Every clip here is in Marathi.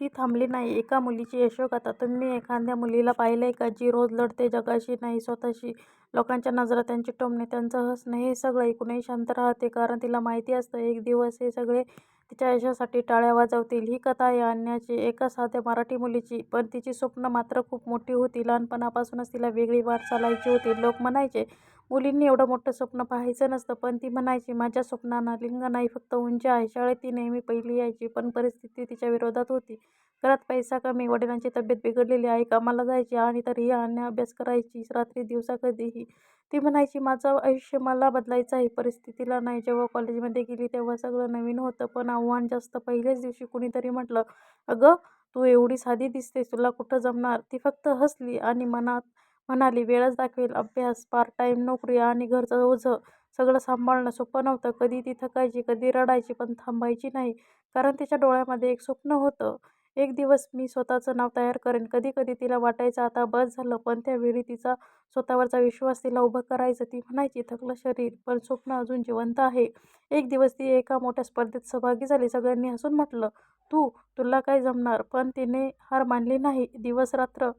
ती थांबली नाही. एका मुलीची यशोगाथा. तुम्ही एखाद्या मुलीला पाहिलंय का, जी रोज लढते जगाशी नाही स्वतःशी? लोकांच्या नजरा, त्यांची टोमणे, त्यांचं हसणं हे सगळं ऐकूनही शांत राहते. कारण तिला माहिती असतं, एक दिवस हे सगळे तिच्या यशासाठी टाळ्या वाजवतील. ही कथा आहे अन्याची, एका साध्या मराठी मुलीची. पण तिची स्वप्नं मात्र खूप मोठी होती. लहानपणापासूनच तिला वेगळी वाट चालायची होती. लोक म्हणायचे, मुलींनी एवढं मोठं स्वप्न पाहायचं नसतं. पण ती म्हणायची, माझ्या स्वप्नांना लिंग नाही, फक्त उंची आहे. शाळेत ती नेहमी पहिली यायची. पण परिस्थिती तिच्या विरोधात होती. घरात पैसा कमी, वडिलांची तब्येत बिघडलेली, आई कामाला जायची आणि तरीही अन्या अभ्यास करायची रात्री दिवसा कधीही. ती म्हणायची, माझं आयुष्य मला बदलायचं आहे, परिस्थितीला नाही. जेव्हा कॉलेजमध्ये गेली तेव्हा सगळं नवीन होतं, पण आव्हान जास्त. पहिल्याच दिवशी कुणीतरी म्हटलं, अगं, तू एवढी साधी दिसते तुला कुठं जमणार? ती फक्त हसली आणि मनात म्हणाली, वेळच दाखवेल. अभ्यास, पार्ट टाइम नोकरी आणि घरचं ओझं सगळं सांभाळणं सोपं नव्हतं. कधी ती थकायची, कधी रडायची, पण थांबायची नाही. कारण तिच्या डोळ्यामध्ये एक स्वप्न होतं, एक दिवस मी स्वतःचं नाव तयार करेन. कधी-कधी तिला वाटायचं, आता बस झालं. पण त्यावेळी तिचा स्वतःवरचा विश्वास तिला उभं करायचं. ती म्हणायची, थकलं शरीर, पण स्वप्न अजून जिवंत आहे. एक दिवस ती एका मोठ्या स्पर्धेत सहभागी झाली. सगळ्यांनी हसून म्हटलं, तू, तुला काय जमणार? पण तिने हार मानली नाही. दिवस-रात्र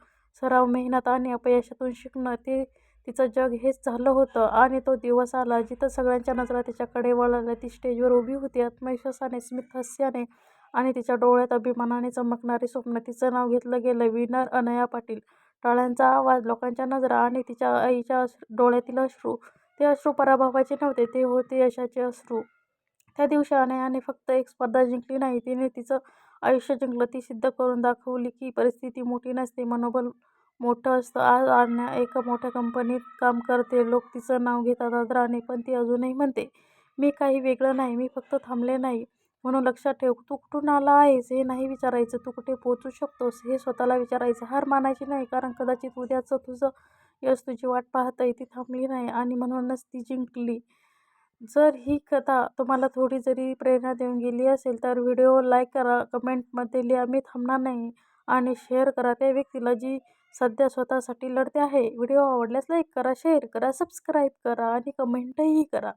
सराव, मेहनत आणि अपयशातून शिकणं, ते तिचं जग हेच झालं होतं. आणि तो दिवस आला, जिथं सगळ्यांच्या नजरा तिच्याकडे वळल्या. ती स्टेजवर उभी होती, आत्मविश्वासाने, स्मितहस्याने आणि तिच्या डोळ्यात अभिमानाने चमकणारी स्वप्न तिचं नाव घेतलं गेलं, विनर अनया पाटील. टाळ्यांचा आवाज, लोकांच्या नजरा आणि तिच्या आईच्या डोळ्यातील अश्रू. ते अश्रू पराभवाचे नव्हते, ते होते यशाचे अश्रू. त्या दिवशी अनयाने फक्त एक स्पर्धा जिंकली नाही, तिने तिचं आयुष्य जिंकलं. ती सिद्ध करून दाखवली की परिस्थिती मोठी नसते, मनोबल मोठं असतं. आज अनया एका मोठ्या कंपनीत काम करतेय. लोक तिचं नाव घेतात आदराने. पण ती अजूनही म्हणते, मी काही वेगळं नाही. मी फक्त थांबले नाही. म्हणून लक्षात ठेव, तू कुठून आला आहेस हे नाही विचारायचं, तू कुठे पोहोचू शकतोस हे स्वतःला विचारायचं. हार मानायची नाही, कारण कदाचित उद्याचं तुझं यश तुझी वाट पाहतंय. ती थांबली नाही आणि म्हणूनच ती जिंकली. जर ही कथा तुम्हाला थोडी जरी प्रेरणा देऊन गेली असेल तर व्हिडिओ लाईक करा, कमेंटमध्ये लिहा, मी थांबणार नाही आणि शेअर करा त्या व्यक्तीला, जी सध्या स्वतःसाठी लढते आहे. व्हिडिओ आवडल्यास लाईक करा, शेअर करा, सबस्क्राईब करा आणि कमेंटही करा.